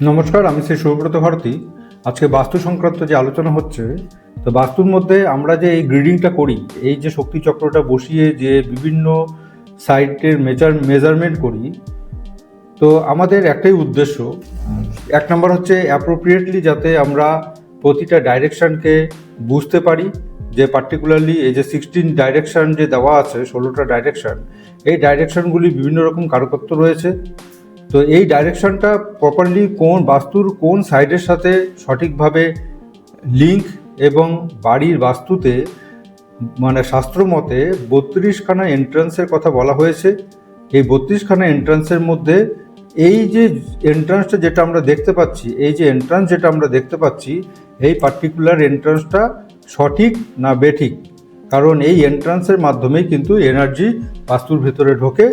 নমস্কার, আমি শ্রী সুব্রত ভারতী। আজকে বাস্তু সংক্রান্ত যে আলোচনা হচ্ছে, তো বাস্তুর মধ্যে আমরা যে এই গ্রিডিংটা করি, এই যে শক্তি চক্রটা বসিয়ে যে বিভিন্ন সাইটের মেজার মেজারমেন্ট করি, তো আমাদের একটাই উদ্দেশ্য, এক নম্বর হচ্ছে অ্যাপ্রোপ্রিয়েটলি যাতে আমরা প্রতিটা ডাইরেকশনকে বুঝতে পারি, যে পার্টিকুলারলি এই যে সিক্সটিন ডাইরেকশান যে দেওয়া আছে, ষোলোটা ডাইরেকশন এই ডাইরেকশনগুলি বিভিন্ন রকম কারকত্ব রয়েছে। তো এই ডাইরেকশনটা প্রপারলি কোন বাস্তুর কোন সাইডের সাথে সঠিকভাবে লিঙ্ক এবং বাড়ির বাস্তুতে মানে শাস্ত্র মতে বত্রিশখানা এন্ট্রান্সের কথা বলা হয়েছে। এই বত্রিশখানা এন্ট্রান্সের মধ্যে এই যে এন্ট্রান্সটা যেটা আমরা দেখতে পাচ্ছি, এই যে এন্ট্রান্স যেটা আমরা দেখতে পাচ্ছি, এই পার্টিকুলার এন্ট্রান্সটা সঠিক না বেঠিক? কারণ এই এন্ট্রান্সের মাধ্যমেই কিন্তু এনার্জি বাস্তুর ভেতরে ঢোকে।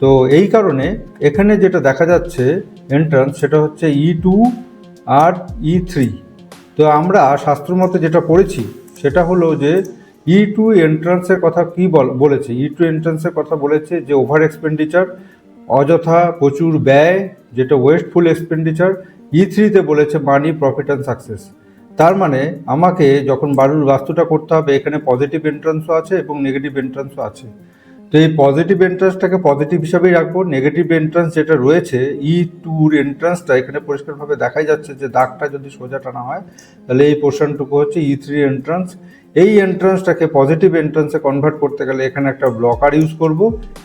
তো এই কারণে এখানে যেটা দেখা যাচ্ছে এন্ট্রান্স সেটা হচ্ছে ই টু আর ই থ্রি তো আমরা শাস্ত্রমতে যেটা পড়েছি, সেটা হলো যে ই টু এন্ট্রান্সের কথা কি বল- বলেছে? ই টু এন্ট্রান্সের কথা বলেছে যে ওভার এক্সপেন্ডিচার অযথা প্রচুর ব্যয়, যেটা ওয়েস্টফুল এক্সপেন্ডিচার ই থ্রিতে বলেছে মানি প্রফিট অ্যান্ড সাকসেস তার মানে আমাকে যখন বাড়ির বাস্তুটা করতে হবে, এখানে পজিটিভ এন্ট্রান্সও আছে এবং নেগেটিভ এন্ট্রান্সও আছে। তো এই পজিটিভ এন্ট্রান্সটাকে পজিটিভ হিসাবেই রাখব। নেগেটিভ এন্ট্রান্স যেটা রয়েছে ই টুর এন্ট্রান্সটা এখানে পরিষ্কারভাবে দেখাই যাচ্ছে যে দাগটা যদি সোজা টানা হয়, তাহলে এই পোর্শনটুকু হচ্ছে ই থ্রি এন্ট্রান্স এই এন্ট্রান্সটাকে পজিটিভ এন্ট্রান্সে কনভার্ট করতে গেলে এখানে একটা ব্লকার ইউজ করব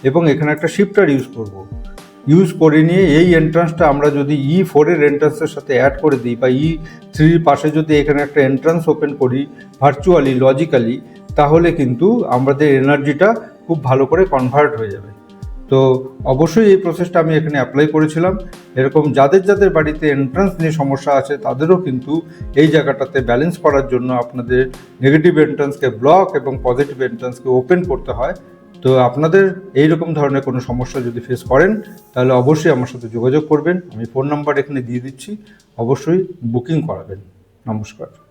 এবং এখানে একটা শিফটার ইউজ করব। ইউজ করে নিয়ে এই এন্ট্রান্সটা আমরা যদি ই ফোরের এন্ট্রান্সের সাথে অ্যাড করে দিই বা ই থ্রির পাশে যদি এখানে একটা এন্ট্রান্স ওপেন করি ভার্চুয়ালি লজিক্যালি তাহলে কিন্তু আমাদের এনার্জিটা খুব ভালো করে কনভার্ট হয়ে যাবে। তো অবশ্যই এই প্রসেসটা আমি এখানে অ্যাপ্লাই করেছিলাম। এরকম যাদের যাদের বাড়িতে এন্ট্রান্স নিয়ে সমস্যা আছে, তাদেরও কিন্তু এই জায়গাটাতে ব্যালেন্স করার জন্য আপনাদের নেগেটিভ এন্ট্রান্সকে ব্লক এবং পজিটিভ এন্ট্রান্সকে ওপেন করতে হয়। তো আপনাদের এই রকম ধরনের কোনো সমস্যা যদি ফেস করেন, তাহলে অবশ্যই আমার সাথে যোগাযোগ করবেন। আমি ফোন নাম্বার এখানে দিয়ে দিচ্ছি। অবশ্যই বুকিং করাবেন। নমস্কার।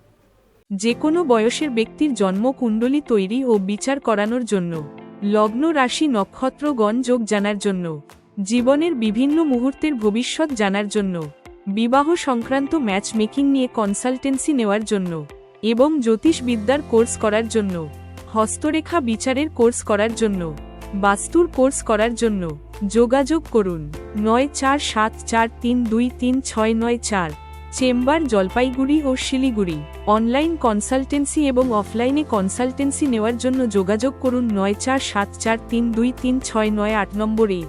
যে কোনো বয়সের ব্যক্তির জন্মকুণ্ডলী তৈরি ও বিচার করানোর জন্য। লগ্ন রাশি নক্ষত্রগণ যোগ জানার জন্য। জীবনের বিভিন্ন মুহূর্তের ভবিষ্যৎ জানার জন্য। বিবাহ সংক্রান্ত ম্যাচ মেকিং নিয়ে কনসালটেন্সি নেওয়ার জন্য। এবং জ্যোতিষবিদ্যার কোর্স করার জন্য। হস্তরেখা বিচারের কোর্স করার জন্য। বাস্তুর কোর্স করার জন্য। যোগাযোগ করুন। নয় চার সাত চার তিন দুই তিন ছয় নয় চার। চেম্বার, জলপাইগুড়ি ও শিলিগুড়ি। অনলাইন কনসালটেন্সি এবং অফলাইনে কনসালটেন্সি নেওয়ার জন্য যোগাযোগ করুন নয় চার সাত চার তিন দুই তিন ছয় নয় আট নম্বরে।